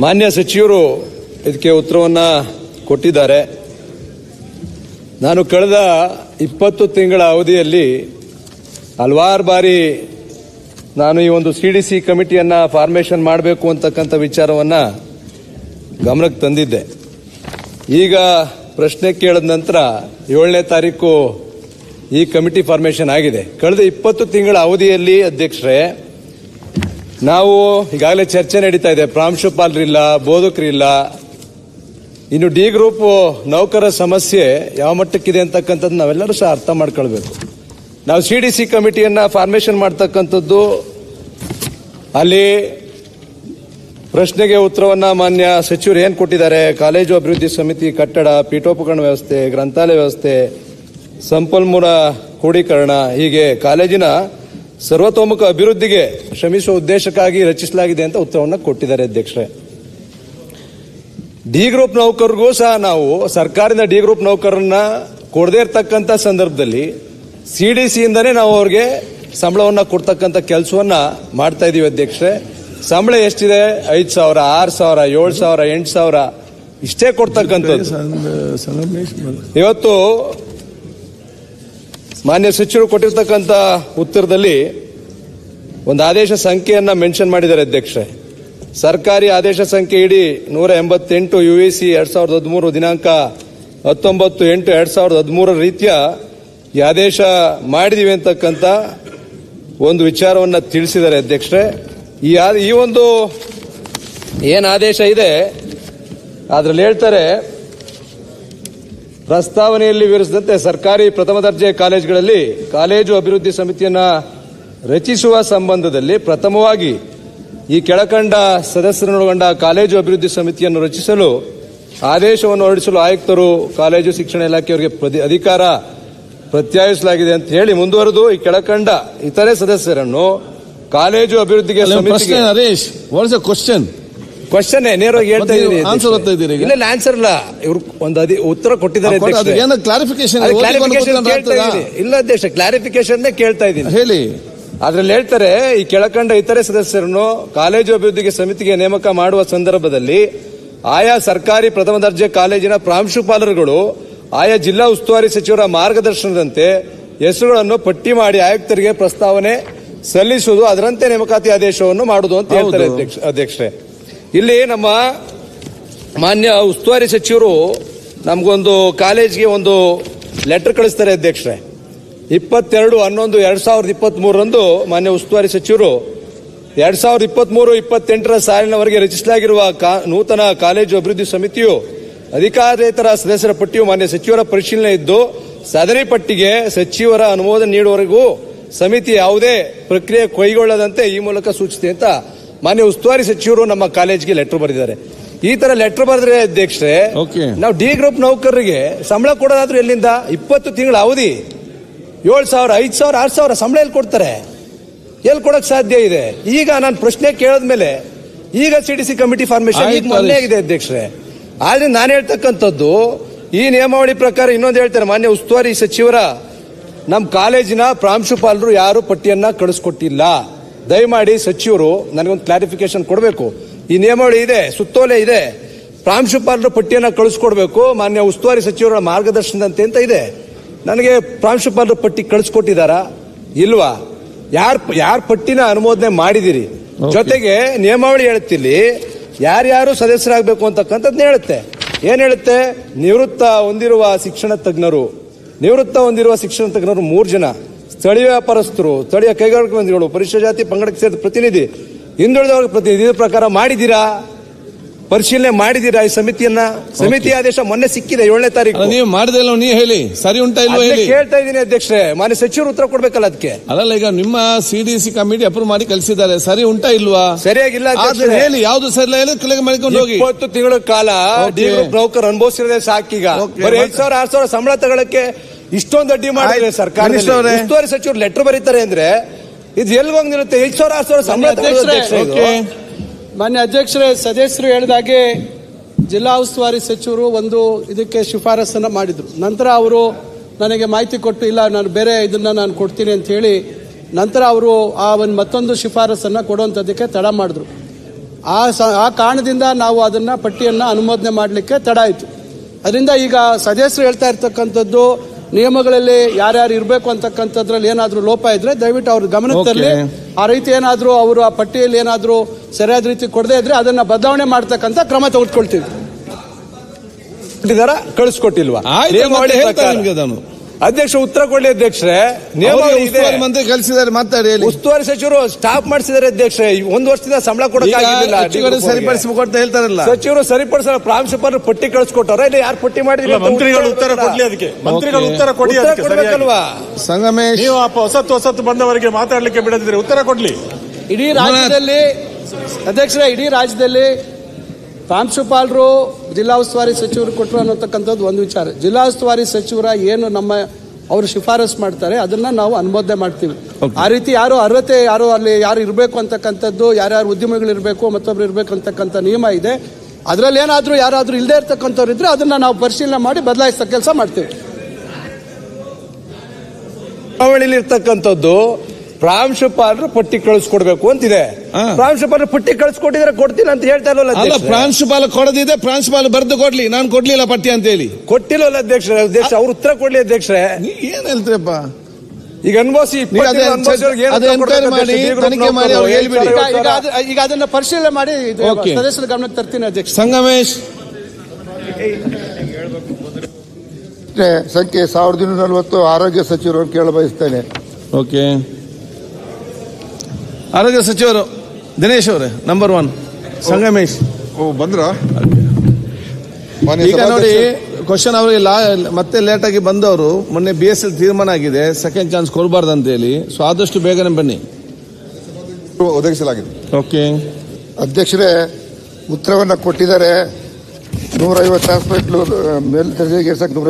ಮಾನ್ಯ ಸಚಿವರು ಇದಕ್ಕೆ ಉತ್ತರವನ್ನು ಕೊಟ್ಟಿದ್ದಾರೆ. ನಾನು ಕಳೆದ ಇಪ್ಪತ್ತು ತಿಂಗಳ ಅವಧಿಯಲ್ಲಿ ಹಲವಾರು ಬಾರಿ ನಾನು ಈ ಒಂದು ಸಿ ಡಿ ಸಿ ಕಮಿಟಿಯನ್ನು ಫಾರ್ಮೇಷನ್ ಮಾಡಬೇಕು ಅಂತಕ್ಕಂಥ ವಿಚಾರವನ್ನು ಗಮನಕ್ಕೆ ತಂದಿದ್ದೆ. ಈಗ ಪ್ರಶ್ನೆ ಕೇಳಿದ ನಂತರ ಏಳನೇ ತಾರೀಕು ಈ ಕಮಿಟಿ ಫಾರ್ಮೇಷನ್ ಆಗಿದೆ. ಕಳೆದ ಇಪ್ಪತ್ತು ತಿಂಗಳ ಅವಧಿಯಲ್ಲಿ ಅಧ್ಯಕ್ಷರೇ ನಾವು ಈಗಾಗಲೇ ಚರ್ಚೆ ನಡೀತಾ ಇದೆ. ಪ್ರಾಂಶುಪಾಲರಿಲ್ಲ, ಬೋಧಕರಿಲ್ಲ. ಇನ್ನು ಡಿ ಗ್ರೂಪ್ ನೌಕರರ ಸಮಸ್ಯೆ ಯಾವ ಮಟ್ಟಕ್ಕಿದೆ ಅಂತಕ್ಕಂಥದ್ದು ನಾವೆಲ್ಲರೂ ಸಹ ಅರ್ಥ ಮಾಡ್ಕೊಳ್ಬೇಕು. ನಾವು ಸಿ ಡಿ ಸಿ ಕಮಿಟಿಯನ್ನು ಫಾರ್ಮೇಷನ್ ಮಾಡ್ತಕ್ಕಂಥದ್ದು ಅಲ್ಲಿ ಪ್ರಶ್ನೆಗೆ ಉತ್ತರವನ್ನ ಮಾನ್ಯ ಸಚಿವರು ಏನು ಕೊಟ್ಟಿದ್ದಾರೆ? ಕಾಲೇಜು ಅಭಿವೃದ್ಧಿ ಸಮಿತಿ ಕಟ್ಟಡ, ಪೀಠೋಪಕರಣ ವ್ಯವಸ್ಥೆ, ಗ್ರಂಥಾಲಯ ವ್ಯವಸ್ಥೆ, ಸಂಪನ್ಮೂಲ ಕ್ರೋಢೀಕರಣ ಹೀಗೆ ಕಾಲೇಜಿನ ಸರ್ವತೋಮುಖ ಅಭಿವೃದ್ಧಿಗೆ ಶ್ರಮಿಸುವ ಉದ್ದೇಶಕ್ಕಾಗಿ ರಚಿಸಲಾಗಿದೆ ಅಂತ ಉತ್ತರವನ್ನು ಕೊಟ್ಟಿದ್ದಾರೆ ಅಧ್ಯಕ್ಷರೇ. ಡಿ ಗ್ರೂಪ್ ನೌಕರರಿಗೂ ಸಹ ನಾವು ಸರ್ಕಾರದಿಂದ ಡಿ ಗ್ರೂಪ್ ನೌಕರರನ್ನ ಕೊಡದೇ ಇರತಕ್ಕಂಥ ಸಂದರ್ಭದಲ್ಲಿ ಸಿ ಡಿ ಸಿಯಿಂದನೇ ನಾವು ಅವ್ರಿಗೆ ಸಂಬಳವನ್ನು ಕೊಡ್ತಕ್ಕಂಥ ಕೆಲಸವನ್ನ ಮಾಡ್ತಾ ಇದೀವಿ ಅಧ್ಯಕ್ಷರೇ. ಸಂಬಳ ಎಷ್ಟಿದೆ? ಐದು ಸಾವಿರ ಆರು ಸಾವಿರ ಏಳು ಸಾವಿರ ಎಂಟು ಸಾವಿರ ಇಷ್ಟೇ ಕೊಡ್ತಕ್ಕಂಥದ್ದು. ಇವತ್ತು ಮಾನ್ಯ ಸಚಿವರು ಕೊಟ್ಟಿರ್ತಕ್ಕಂಥ ಉತ್ತರದಲ್ಲಿ ಒಂದು ಆದೇಶ ಸಂಖ್ಯೆಯನ್ನ ಮೆನ್ಷನ್ ಮಾಡಿದ್ದಾರೆ ಅಧ್ಯಕ್ಷರೇ. ಸರ್ಕಾರಿ ಆದೇಶ ಸಂಖ್ಯೆ ಇಡಿ ನೂರ ಎಂಬತ್ತೆಂಟು ಯು ಎ ಸಿ ಎರಡ್ ಸಾವಿರದ ಹದಿಮೂರು ದಿನಾಂಕ ಹತ್ತೊಂಬತ್ತು ಎಂಟು ಎರಡ್ ಸಾವಿರದ ಹದಿಮೂರ ರೀತಿಯ ಈ ಆದೇಶ ಮಾಡಿದೀವಿ ಅಂತಕ್ಕಂಥ ಒಂದು ವಿಚಾರವನ್ನ ತಿಳಿಸಿದ್ದಾರೆ ಅಧ್ಯಕ್ಷರೇ. ಈ ಈ ಒಂದು ಏನು ಆದೇಶ ಇದೆ, ಅದರಲ್ಲಿ ಹೇಳ್ತಾರೆ ಪ್ರಸ್ತಾವನೆಯಲ್ಲಿ ವಿವರಿಸಿದಂತೆ ಸರ್ಕಾರಿ ಪ್ರಥಮ ದರ್ಜೆ ಕಾಲೇಜುಗಳಲ್ಲಿ ಕಾಲೇಜು ಅಭಿವೃದ್ಧಿ ಸಮಿತಿಯನ್ನು ರಚಿಸುವ ಸಂಬಂಧದಲ್ಲಿ ಪ್ರಥಮವಾಗಿ ಈ ಕೆಳಕಂಡ ಸದಸ್ಯರನ್ನೊಳಗೊಂಡ ಕಾಲೇಜು ಅಭಿವೃದ್ಧಿ ಸಮಿತಿಯನ್ನು ರಚಿಸಲು ಆದೇಶವನ್ನು ಹೊರಡಿಸಲು ಆಯುಕ್ತರು ಕಾಲೇಜು ಶಿಕ್ಷಣ ಇಲಾಖೆಯವರಿಗೆ ಅಧಿಕಾರ ಪ್ರತ್ಯಾಯಿಸಲಾಗಿದೆ ಅಂತ ಹೇಳಿ ಮುಂದುವರೆದು ಈ ಕೆಳಕಂಡ ಇತರೆ ಸದಸ್ಯರನ್ನು ಕಾಲೇಜು ಅಭಿವೃದ್ಧಿಗೆ ಕ್ವಶನ್ ನೇರವಾಗಿ ಹೇಳ್ತಾ ಇದ್ದೀನಿ ಓದ್ತಾ ಇದ್ದೀರಿ ಈಗ? ಇಲ್ಲ ಆನ್ಸರ್ ಇಲ್ಲ. ಇವ್ರು ಒಂದು ಅದಿ ಉತ್ತರ ಕೊಟ್ಟಿದ್ದಾರೆ ಕ್ಲಾರಿಫಿಕೇಶನ್. ಇಲ್ಲ ಅಧ್ಯಕ್ಷ ಕ್ಲಾರಿಫಿಕೇಶನ್ ಕೇಳ್ತಾ ಇದ್ದೀನಿ. ಹೇಳಿ. ಅದ್ರಲ್ಲಿ ಹೇಳ್ತಾರೆ ಈ ಕೆಳಕಂಡ ಇತರೆ ಸದಸ್ಯರನ್ನು ಕಾಲೇಜು ಅಭಿವೃದ್ಧಿಗೆ ಸಮಿತಿಗೆ ನೇಮಕ ಮಾಡುವ ಸಂದರ್ಭದಲ್ಲಿ ಆಯಾ ಸರ್ಕಾರಿ ಪ್ರಥಮ ದರ್ಜೆ ಕಾಲೇಜಿನ ಪ್ರಾಂಶುಪಾಲರುಗಳು ಆಯಾ ಜಿಲ್ಲಾ ಉಸ್ತುವಾರಿ ಸಚಿವರ ಮಾರ್ಗದರ್ಶನದಂತೆ ಹೆಸರುಗಳನ್ನು ಪಟ್ಟಿ ಮಾಡಿ ಆಯುಕ್ತರಿಗೆ ಪ್ರಸ್ತಾವನೆ ಸಲ್ಲಿಸುವುದು ಅದರಂತೆ ನೇಮಕಾತಿ ಆದೇಶವನ್ನು ಮಾಡುವುದು ಅಂತ ಹೇಳ್ತಾರೆ. ಅಧ್ಯಕ್ಷ ಅಧ್ಯಕ್ಷರೇ. ಇಲ್ಲಿ ನಮ್ಮ ಮಾನ್ಯ ಉಸ್ತುವಾರಿ ಸಚಿವರು ನಮಗೊಂದು ಕಾಲೇಜ್ಗೆ ಒಂದು ಲೆಟರ್ ಕಳಿಸ್ತಾರೆ ಅಧ್ಯಕ್ಷರೇ. ಇಪ್ಪತ್ತೆರಡು ಹನ್ನೊಂದು ಎರಡ್ ಸಾವಿರದ ಇಪ್ಪತ್ತ್ ಮೂರರಂದು ಮಾನ್ಯ ಉಸ್ತುವಾರಿ ಸಚಿವರು ಎರಡ್ ಸಾವಿರದ ಇಪ್ಪತ್ತ್ ಮೂರು ಇಪ್ಪತ್ತೆಂಟರ ಸಾಲಿನವರೆಗೆ ರಚಿಸಲಾಗಿರುವ ಕಾ- ನೂತನ ಕಾಲೇಜು ಅಭಿವೃದ್ಧಿ ಸಮಿತಿಯು ಅಧಿಕಾರೇತರ ಸದಸ್ಯರ ಪಟ್ಟಿಯು ಮಾನ್ಯ ಸಚಿವರ ಪರಿಶೀಲನೆ ಇದ್ದು, ಸದರಿ ಪಟ್ಟಿಗೆ ಸಚಿವರ ಅನುಮೋದನೆ ನೀಡುವವರೆಗೂ ಸಮಿತಿ ಯಾವುದೇ ಪ್ರಕ್ರಿಯೆ ಕೈಗೊಳ್ಳದಂತೆ ಈ ಮೂಲಕ ಸೂಚಿಸಿದೆ ಅಂತ ಮಾನ್ಯ ಉಸ್ತುವಾರಿ ಸಚಿವರು ನಮ್ಮ ಕಾಲೇಜ್ಗೆ ಲೆಟರ್ ಬರೆದಿದ್ದಾರೆ. ಈ ತರ ಲೆಟರ್ ಬರೆದ್ರೆ ಅಧ್ಯಕ್ಷರೇ. ನಾವು ಡಿ ಗ್ರೂಪ್ ನೌಕರರಿಗೆ ಸಂಬಳ ಕೊಡೋದಾದ್ರೂ ಎಲ್ಲಿಂದ? ಇಪ್ಪತ್ತು ತಿಂಗಳ ಅವಧಿ. ಏಳು ಸಾವಿರ ಐದು ಸಾವಿರ ಆರು ಸಾವಿರ ಸಂಬಳ ಎಲ್ಲಿ ಕೊಡ್ತಾರೆ? ಎಲ್ಲಿ ಕೊಡಕ್ ಸಾಧ್ಯ ಇದೆ? ಈಗ ನಾನು ಪ್ರಶ್ನೆ ಕೇಳಿದ್ಮೇಲೆ ಈಗ C D C committee formation ಈಗ ಮೊನ್ನೆ. ಆಗಿದೆ ಅಧ್ಯಕ್ಷರೇ. ಆದ್ರೆ ನಾನು ಹೇಳ್ತಕ್ಕಂಥದ್ದು ಈ ನಿಯಮಾವಳಿ ಪ್ರಕಾರ ಇನ್ನೊಂದು ಹೇಳ್ತಾರೆ ಮಾನ್ಯ ಉಸ್ತುವಾರಿ ಸಚಿವರ ನಮ್ಮ ಕಾಲೇಜಿನ ಪ್ರಾಂಶುಪಾಲರು ಯಾರು ಪಟ್ಟಿಯನ್ನ ಕಳಿಸ್ಕೊಟ್ಟಿಲ್ಲ. ದಯಮಾಡಿ ಸಚಿವರು ನನಗೊಂದು ಕ್ಲಾರಿಫಿಕೇಶನ್ ಕೊಡಬೇಕು. ಈ ನಿಯಮಾವಳಿ ಇದೆ ಸುತ್ತೋಲೆ ಇದೆ. ಪ್ರಾಂಶುಪಾಲರ ಪಟ್ಟಿಯನ್ನು ಕಳಿಸ್ಕೊಡ್ಬೇಕು ಮಾನ್ಯ ಉಸ್ತುವಾರಿ ಸಚಿವರ ಮಾರ್ಗದರ್ಶನದಂತೆ ಅಂತ ಇದೆ. ನನಗೆ ಪ್ರಾಂಶುಪಾಲರ ಪಟ್ಟಿ ಕಳಿಸ್ಕೊಟ್ಟಿದ್ದಾರಾ? ಇಲ್ವಾ? ಯಾರ ಯಾರ ಪಟ್ಟಿನ ಅನುಮೋದನೆ ಮಾಡಿದಿರಿ? ಜೊತೆಗೆ ನಿಯಮಾವಳಿ ಹೇಳುತ್ತಿಲ್ಲಿ ಯಾರ್ಯಾರು ಸದಸ್ಯರಾಗಬೇಕು ಅಂತಕ್ಕಂಥದ್ದು ಹೇಳುತ್ತೆ. ಏನ್ ಹೇಳುತ್ತೆ? ನಿವೃತ್ತ ಹೊಂದಿರುವ ಶಿಕ್ಷಣ ತಜ್ಞರು. ನಿವೃತ್ತ ಹೊಂದಿರುವ ಶಿಕ್ಷಣ ತಜ್ಞರು ಮೂರು ಜನ. ಸ್ಥಳೀಯ ವ್ಯಾಪಾರಸ್ಥರು ಸ್ಥಳೀಯ ಕೈಗಾರಿಕಾ ಮಂತ್ರಿಗಳು ಪರಿಶಿಷ್ಟ ಜಾತಿ ಪಂಗಡಕ್ಕೆ ಸೇರಿದ ಪ್ರತಿನಿಧಿ ಹಿಂದುಳಿದವರ ಪ್ರತಿನಿಧಿ ಇದ್ರ ಪ್ರಕಾರ ಮಾಡಿದ್ದೀರಾ? ಪರಿಶೀಲನೆ ಮಾಡಿದ್ದೀರಾ ಈ ಸಮಿತಿಯನ್ನ? ಸಮಿತಿ ಆದೇಶ ಮೊನ್ನೆ ಸಿಕ್ಕಿದೆ ಏಳನೇ ತಾರೀಕು. ನೀವು ಮಾಡಿದೆಲ್ಲ ನೀವು ಹೇಳಿ. ಸರಿ ಉಂಟಾ ಇಲ್ವಾ ಹೇಳಿ? ಕೇಳ್ತಾ ಇದ್ದೀನಿ ಅಧ್ಯಕ್ಷರೇ. ಮಾನ್ಯ ಸಚಿವರು ಉತ್ತರ ಕೊಡ್ಬೇಕಲ್ಲ ಅದಕ್ಕೆ. ಅಲ್ಲಲ್ಲ ಈಗ ನಿಮ್ಮ C D C committee approve ಮಾಡಿ ಕಳಿಸಿದ್ದಾರೆ. ಸರಿ ಉಂಟಾ ಇಲ್ವಾ? ಸರಿಯಾಗಿಲ್ಲ ಆದ್ರೆ. ಹೇಳಿ ಯಾವ್ದು ಸರಿ ಇಲ್ಲ ಮಾಡಿಕೊಂಡು ಕೆಳಗೆ ಮಾಡ್ಕೊಂಡು ಹೋಗಿ. ಇಪ್ಪತ್ತು ತಿಂಗಳ ಕಾಲ ನೌಕರು ಅನುಭವಿಸಿರೋದೇ ಸಾಕೀಗ. ಬರೀ but- ಸಾವಿರ ಆರ್ ಸಾವಿರ ಸಂಬಳ ತಗೊಳಕ್ಕೆ ಇಷ್ಟೊಂದು ಅಡ್ಡಿ ಮಾಡಿದ್ರೆ. ಸರ್ಕಾರ ಉಸ್ತುವಾರಿ ಸಚಿವರು ಲೆಟರ್ ಬರೀತಾರೆ ಅಂದ್ರೆ ಇದು ಎಲ್ಲಿ ಹೋಗಿ ನಿಲ್ಲುತ್ತೆ ಐದು ಸಾವಿರ ಆರ್ ಸಾವಿರ ಸಂಬಳ ಮಾನ್ಯ ಅಧ್ಯಕ್ಷರೇ ಸದಸ್ಯರು ಹೇಳಿದಾಗೆ ಜಿಲ್ಲಾ ಉಸ್ತುವಾರಿ ಸಚಿವರು ಒಂದು ಇದಕ್ಕೆ ಶಿಫಾರಸನ್ನ ಮಾಡಿದ್ರು. ನಂತರ ಅವರು ನನಗೆ ಮಾಹಿತಿ ಕೊಟ್ಟು ಇಲ್ಲ ನಾನು ಬೇರೆ ಇದನ್ನ ನಾನು ಕೊಡ್ತೀನಿ ಅಂತ ಹೇಳಿ ನಂತರ ಅವರು ಆ ಒಂದು ಮತ್ತೊಂದು ಶಿಫಾರಸನ್ನ ಕೊಡುವಂಥದ್ದಕ್ಕೆ ತಡ ಮಾಡಿದ್ರು. ಆ ಸ- ಆ ಕಾರಣದಿಂದ ನಾವು ಅದನ್ನ ಪಟ್ಟಿಯನ್ನ ಅನುಮೋದನೆ ಮಾಡಲಿಕ್ಕೆ ತಡ ಆಯಿತು. ಅದರಿಂದ ಈಗ ಸದಸ್ಯರು ಹೇಳ್ತಾ ಇರ್ತಕ್ಕಂಥದ್ದು ನಿಯಮಗಳಲ್ಲಿ ಯಾರ್ಯಾರು ಇರಬೇಕು ಅಂತಕ್ಕಂಥದ್ರಲ್ಲಿ ಏನಾದರೂ ಲೋಪ ಇದ್ರೆ ದಯವಿಟ್ಟು ಅವ್ರ ಗಮನಕ್ಕೆ ತರಲಿ. ಆ ರೀತಿ ಏನಾದರೂ ಅವರು ಆ ಪಟ್ಟಿಯಲ್ಲಿ ಏನಾದರೂ ಸರಿಯಾದ ರೀತಿ ಕೊಡದೇ ಇದ್ರೆ ಅದನ್ನ ಬದಲಾವಣೆ ಮಾಡ್ತಕ್ಕಂಥ ಕ್ರಮ ತೆಗೆದುಕೊಳ್ತೀವಿ. ಕಳಿಸ್ಕೊಟ್ಟಿಲ್ವಾ? ಅಧ್ಯಕ್ಷ ಉತ್ತರ ಕೊಡಲಿ ಅಧ್ಯಕ್ಷರೇ. ಅವ್ರಿಗೆ ನಿಯಮಾವಳಿ ಇದೆ. ಉಸ್ತುವಾರಿ ಮಂತ್ರಿ ಕಲಿಸಿದ್ದಾರೆ ಮಾತಾಡಿ ಹೇಳಿ. ಉಸ್ತುವಾರಿ ಸಚಿವರು ಸ್ಟಾಪ್ ಮಾಡಿಸಿದ್ದಾರೆ ಅಧ್ಯಕ್ಷರೇ. ಈ ಒಂದು ವರ್ಷದಿಂದ ಸಂಬಳ ಕೊಡಕ್ಕಾಗಿಲ್ಲ ಹೆಚ್ಚುವರಿ ಸರಿಪಡಿಸಬೇಕು ಅಂತ ಹೇಳ್ತಾರಲ್ಲ. ಸಚಿವರು ಸರಿಪಡಿಸಲ್ಲ ಪ್ರಾಂಶುಪಾಲರು ಪಟ್ಟಿ ಕಳಿಸ್ಕೊಟ್ಟವ್ರ. ಇಲ್ಲ ಯಾರು ಪಟ್ಟಿ ಮಾಡಿದ್ರೆ ಇಲ್ಲ, ಮಂತ್ರಿಗಳು ಉತ್ತರ ಕೊಡ್ಲಿ ಅದಕ್ಕೆ. ಮಂತ್ರಿಗಳು ಉತ್ತರ ಕೊಡಿ ಉತ್ತರ ಅದಕ್ಕೆ ಸರಿಯಾಗಿ. ಕೊಡ್ಬೇಕಲ್ವಾ? ಸಂಗಮೇಶ್. ನೀವು ಆ ಹೊಸತ್ತು ಹೊಸತ್ತು ಬಂದವರಿಗೆ ಮಾತಾಡ್ಲಿಕ್ಕೆ ಬಿಡದಿದ್ರೆ ಉತ್ತರ ಕೊಡ್ಲಿ. ಇಡೀ ರಾಜ್ಯದಲ್ಲಿ ಅಧ್ಯಕ್ಷರೇ ಇಡೀ ರಾಜ್ಯದಲ್ಲಿ ಪ್ರಾಂಶುಪಾಲರು ಜಿಲ್ಲಾ ಉಸ್ತುವಾರಿ ಸಚಿವರು ಕೊಟ್ಟರು ಅನ್ನೋತಕ್ಕಂಥದ್ದು ಒಂದು ವಿಚಾರ. ಜಿಲ್ಲಾ ಉಸ್ತುವಾರಿ ಸಚಿವರ ಏನು ನಮ್ಮ ಅವರು ಶಿಫಾರಸು ಮಾಡ್ತಾರೆ ಅದನ್ನ ನಾವು ಅನುಮೋದನೆ ಮಾಡ್ತೀವಿ. ಆ ರೀತಿ ಯಾರು ಅರ್ಹತೆ ಯಾರು ಅಲ್ಲಿ ಯಾರು ಇರಬೇಕು ಅಂತಕ್ಕಂಥದ್ದು ಯಾರ್ಯಾರು ಉದ್ಯಮಿಗಳು ಇರಬೇಕು ಮತ್ತೊಬ್ರು ಇರಬೇಕು ಅಂತಕ್ಕಂಥ ನಿಯಮ ಇದೆ. ಅದರಲ್ಲಿ ಏನಾದರೂ ಯಾರಾದರೂ ಇಲ್ಲದೆ ಇರ್ತಕ್ಕಂಥವ್ರು ಇದ್ರೆ ಅದನ್ನ ನಾವು ಪರಿಶೀಲನೆ ಮಾಡಿ ಬದಲಾಯಿಸೋ ಕೆಲಸ ಮಾಡ್ತೀವಿ. ಚುನಾವಣೆಯಲ್ಲಿ ಇರ್ತಕ್ಕಂಥದ್ದು ಪ್ರಾಂಶುಪಾಲರು ಪಟ್ಟಿ ಕಳಿಸ್ಕೊಡ್ಬೇಕು ಅಂತಿದೆ. ಇದೆ ಪ್ರಾಂಶುಪಾಲರು ಪಟ್ಟಿ ಕಳಿಸ್ಕೊಟ್ಟಿದ್ರೆ ಕೊಡ್ತೀನಿ ಅಂತ ಹೇಳ್ತಾ ಇಲ್ಲ ಅಲ್ಲ? ಪ್ರಾಂಶುಪಾಲ ಕೊಡದಿದೆ ಪ್ರಾಂಶುಪಾಲ ಬರೆದು ಕೊಡ್ಲಿ. ನಾನು ಕೊಡ್ಲಿಲ್ಲ ಪಟ್ಟಿ ಅಂತ ಹೇಳಿ ಕೊಟ್ಟಿಲ್ಲ ಅಧ್ಯಕ್ಷರೇ ಅಧ್ಯಕ್ಷ ಅವ್ರು ಉತ್ತರ ಕೊಡ್ಲಿ ಅಧ್ಯಕ್ಷರೇ. ಏನ್ ಹೇಳ್ತೀರಪ್ಪ ಈಗ ಅನುಭವಿಸಿ. ಈಗ ಈಗ ಈಗ ಅದನ್ನ ಪರಿಶೀಲನೆ ಮಾಡಿ. ಸದಸ್ಯರ ಗಮನಕ್ಕೆ ತರ್ತೀನಿ ಅಧ್ಯಕ್ಷ ಸಂಗಮೇಶ್. ಸಂಖ್ಯೆ ಸಾವಿರದ ಇನ್ನೂರ ನಲವತ್ತು ಆರೋಗ್ಯ ಸಚಿವರು ಕೇಳ ಬಯಸ್ತೇನೆ ಓಕೆ ಆರೋಗ್ಯ ಸಚಿವರು ದಿನೇಶ್ ಅವರೇ ನಂಬರ್ ಒನ್ ಸಂಗಮೇಶ್. ಓ ಬಂದ್ರ? ಈಗ ನೋಡಿ ಕ್ವಶನ್ ಅವರು ಲಾ ಮತ್ತೆ ಲೇಟ್ ಆಗಿ ಬಂದವರು ಮೊನ್ನೆ ಬಿ ಎಸ್ ಎಲ್ ತೀರ್ಮಾನ ಆಗಿದೆ ಸೆಕೆಂಡ್ ಚಾನ್ಸ್ ಕೊಡಬಾರ್ದು ಅಂತ ಹೇಳಿ ಸೊ ಆದಷ್ಟು ಬೇಗನೆ ಬನ್ನಿ. ಒದಗಿಸಲಾಗಿದೆ. ಓಕೆ ಅಧ್ಯಕ್ಷರೇ ಉತ್ತರವನ್ನು ಕೊಟ್ಟಿದ್ದಾರೆ. ನೂರೈವತ್ತು ಹಾಸ್ಪಿಟ್ಲು ಮೇಲ್ದರ್ಜೆಗೆ ನೂರ